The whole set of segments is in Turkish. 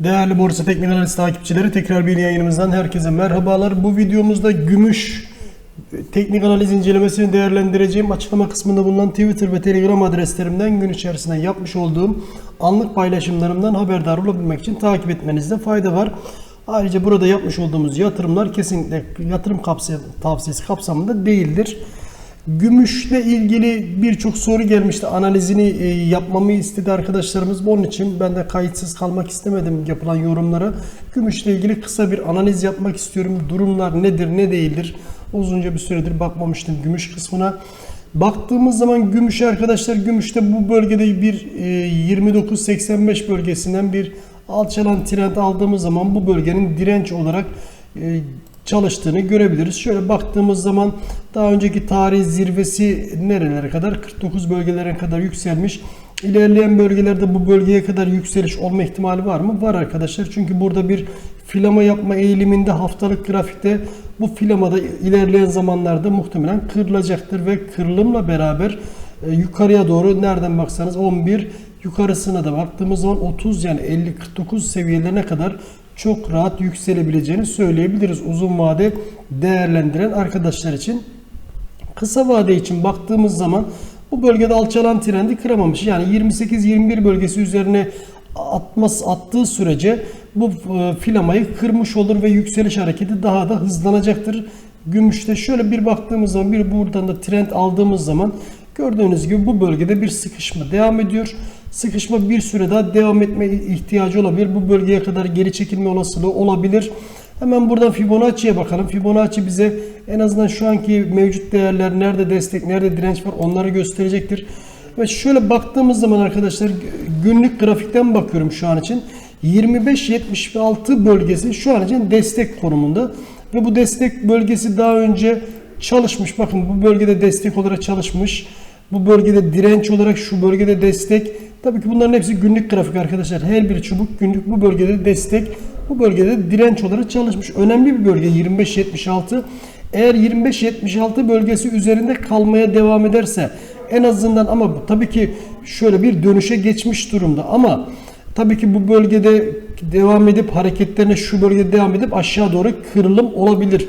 Değerli Borsa Teknik Analiz takipçileri tekrar bir yayınımızdan herkese merhabalar. Bu videomuzda gümüş teknik analiz incelemesini değerlendireceğim. Açıklama kısmında bulunan Twitter ve Telegram adreslerimden gün içerisinde yapmış olduğum anlık paylaşımlarımdan haberdar olabilmek için takip etmenizde fayda var. Ayrıca burada yapmış olduğumuz yatırımlar kesinlikle yatırım kapsay- tavsiyesi kapsamında değildir. Gümüşle ilgili birçok soru gelmişti. Analizini e, yapmamı istedi arkadaşlarımız. Bunun için ben de kayıtsız kalmak istemedim yapılan yorumlara. Gümüşle ilgili kısa bir analiz yapmak istiyorum. Durumlar nedir, ne değildir? Uzunca bir süredir bakmamıştım gümüş kısmına. Baktığımız zaman gümüş arkadaşlar gümüşte bu bölgede bir e, 29.85 bölgesinden bir alçalan trend aldığımız zaman bu bölgenin direnç olarak e, çalıştığını görebiliriz. Şöyle baktığımız zaman daha önceki tarih zirvesi nerelere kadar 49 bölgelere kadar yükselmiş. İlerleyen bölgelerde bu bölgeye kadar yükseliş olma ihtimali var mı? Var arkadaşlar. Çünkü burada bir filama yapma eğiliminde haftalık grafikte bu filamada ilerleyen zamanlarda muhtemelen kırılacaktır ve kırılımla beraber e, yukarıya doğru nereden baksanız 11 yukarısına da baktığımız zaman 30 yani 50-49 seviyelerine kadar çok rahat yükselebileceğini söyleyebiliriz uzun vade değerlendiren arkadaşlar için. Kısa vade için baktığımız zaman bu bölgede alçalan trendi kıramamış. Yani 28-21 bölgesi üzerine atmaz attığı sürece bu e, filamayı kırmış olur ve yükseliş hareketi daha da hızlanacaktır. Gümüşte şöyle bir baktığımız zaman bir buradan da trend aldığımız zaman gördüğünüz gibi bu bölgede bir sıkışma devam ediyor. Sıkışma bir süre daha devam etme ihtiyacı olabilir. Bu bölgeye kadar geri çekilme olasılığı olabilir. Hemen buradan Fibonacci'ye bakalım. Fibonacci bize en azından şu anki mevcut değerler nerede destek, nerede direnç var onları gösterecektir. Ve şöyle baktığımız zaman arkadaşlar günlük grafikten bakıyorum şu an için. 25-76 bölgesi şu an için destek konumunda. Ve bu destek bölgesi daha önce çalışmış. Bakın bu bölgede destek olarak çalışmış. Bu bölgede direnç olarak şu bölgede destek. Tabii ki bunların hepsi günlük grafik arkadaşlar. Her bir çubuk günlük bu bölgede destek. Bu bölgede direnç olarak çalışmış. Önemli bir bölge 25-76. Eğer 25-76 bölgesi üzerinde kalmaya devam ederse en azından ama tabii ki şöyle bir dönüşe geçmiş durumda ama tabii ki bu bölgede devam edip hareketlerine şu bölgede devam edip aşağı doğru kırılım olabilir.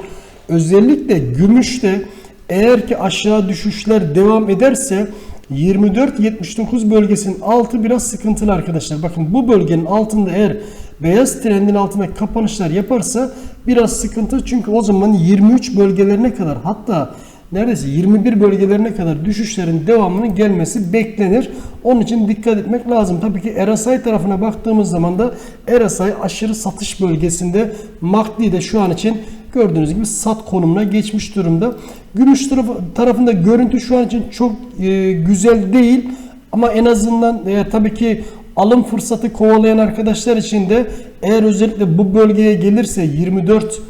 Özellikle gümüşte eğer ki aşağı düşüşler devam ederse 24-79 bölgesinin altı biraz sıkıntılı arkadaşlar. Bakın bu bölgenin altında eğer beyaz trendin altında kapanışlar yaparsa biraz sıkıntı. Çünkü o zaman 23 bölgelerine kadar hatta neredeyse 21 bölgelerine kadar düşüşlerin devamının gelmesi beklenir. Onun için dikkat etmek lazım. Tabii ki RSI tarafına baktığımız zaman da RSI aşırı satış bölgesinde MACD de şu an için gördüğünüz gibi sat konumuna geçmiş durumda. Gümüş tarafı, tarafında görüntü şu an için çok e, güzel değil ama en azından e, tabii ki alım fırsatı kovalayan arkadaşlar için de eğer özellikle bu bölgeye gelirse 24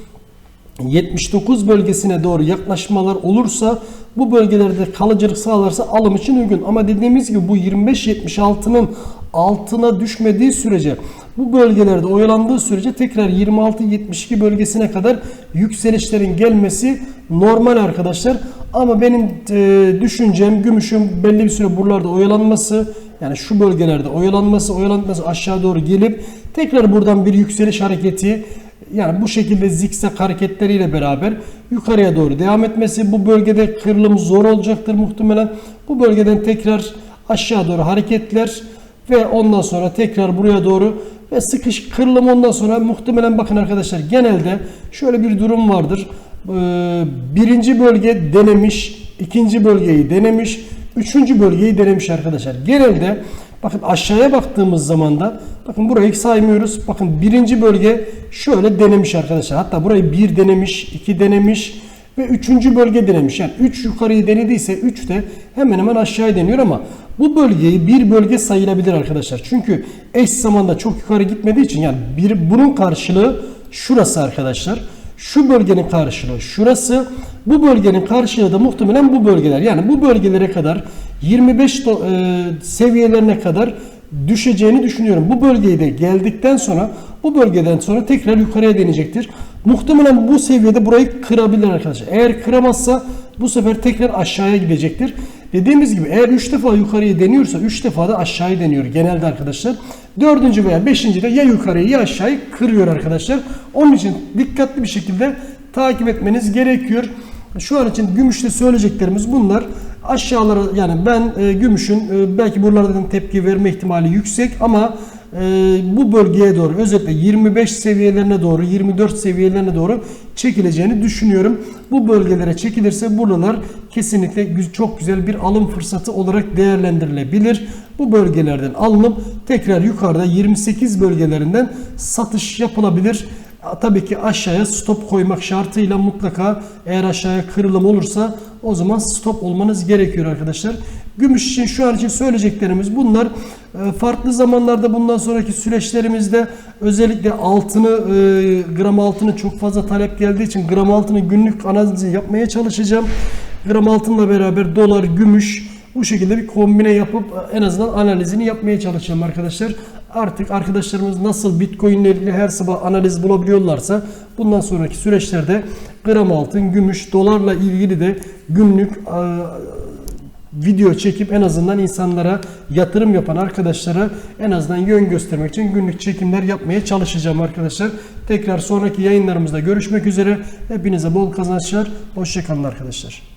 79 bölgesine doğru yaklaşmalar olursa bu bölgelerde kalıcılık sağlarsa alım için uygun. Ama dediğimiz gibi bu 25-76'nın altına düşmediği sürece bu bölgelerde oyalandığı sürece tekrar 26-72 bölgesine kadar yükselişlerin gelmesi normal arkadaşlar. Ama benim e, düşüncem gümüşün belli bir süre buralarda oyalanması yani şu bölgelerde oyalanması oyalanması aşağı doğru gelip tekrar buradan bir yükseliş hareketi yani bu şekilde zikzak hareketleriyle beraber yukarıya doğru devam etmesi bu bölgede kırılım zor olacaktır muhtemelen. Bu bölgeden tekrar aşağı doğru hareketler ve ondan sonra tekrar buraya doğru ve sıkış kırılım ondan sonra muhtemelen bakın arkadaşlar genelde şöyle bir durum vardır. Ee, birinci bölge denemiş, ikinci bölgeyi denemiş, üçüncü bölgeyi denemiş arkadaşlar. Genelde Bakın aşağıya baktığımız zaman da bakın burayı saymıyoruz. Bakın birinci bölge şöyle denemiş arkadaşlar. Hatta burayı bir denemiş, iki denemiş ve üçüncü bölge denemiş. Yani 3 yukarıyı denediyse 3 de hemen hemen aşağıya deniyor ama bu bölgeyi bir bölge sayılabilir arkadaşlar. Çünkü eş zamanda çok yukarı gitmediği için yani bir bunun karşılığı şurası arkadaşlar. Şu bölgenin karşılığı şurası. Bu bölgenin karşılığı da muhtemelen bu bölgeler. Yani bu bölgelere kadar 25 do- e, seviyelerine kadar düşeceğini düşünüyorum. Bu bölgeyi de geldikten sonra bu bölgeden sonra tekrar yukarıya deneyecektir. Muhtemelen bu seviyede burayı kırabilir arkadaşlar. Eğer kıramazsa bu sefer tekrar aşağıya gidecektir. Dediğimiz gibi eğer 3 defa yukarıyı deniyorsa 3 defa da aşağıyı deniyor genelde arkadaşlar. Dördüncü veya beşinci de ya yukarıyı ya aşağıyı kırıyor arkadaşlar. Onun için dikkatli bir şekilde takip etmeniz gerekiyor. Şu an için gümüşte söyleyeceklerimiz bunlar. Aşağılara yani ben e, gümüşün e, belki buralardan tepki verme ihtimali yüksek ama bu bölgeye doğru özellikle 25 seviyelerine doğru 24 seviyelerine doğru çekileceğini düşünüyorum. Bu bölgelere çekilirse buralar kesinlikle çok güzel bir alım fırsatı olarak değerlendirilebilir. Bu bölgelerden alınıp tekrar yukarıda 28 bölgelerinden satış yapılabilir. Tabii ki aşağıya stop koymak şartıyla mutlaka eğer aşağıya kırılım olursa o zaman stop olmanız gerekiyor arkadaşlar. Gümüş için şu an için söyleyeceklerimiz bunlar. Ee, Farklı zamanlarda bundan sonraki süreçlerimizde özellikle altını e, gram altını çok fazla talep geldiği için gram altını günlük analizi yapmaya çalışacağım. Gram altınla beraber dolar, gümüş bu şekilde bir kombine yapıp en azından analizini yapmaya çalışacağım arkadaşlar. Artık arkadaşlarımız nasıl Bitcoin ile ilgili her sabah analiz bulabiliyorlarsa bundan sonraki süreçlerde gram altın, gümüş, dolarla ilgili de günlük e, video çekip en azından insanlara yatırım yapan arkadaşlara en azından yön göstermek için günlük çekimler yapmaya çalışacağım arkadaşlar. Tekrar sonraki yayınlarımızda görüşmek üzere. Hepinize bol kazançlar. Hoşçakalın arkadaşlar.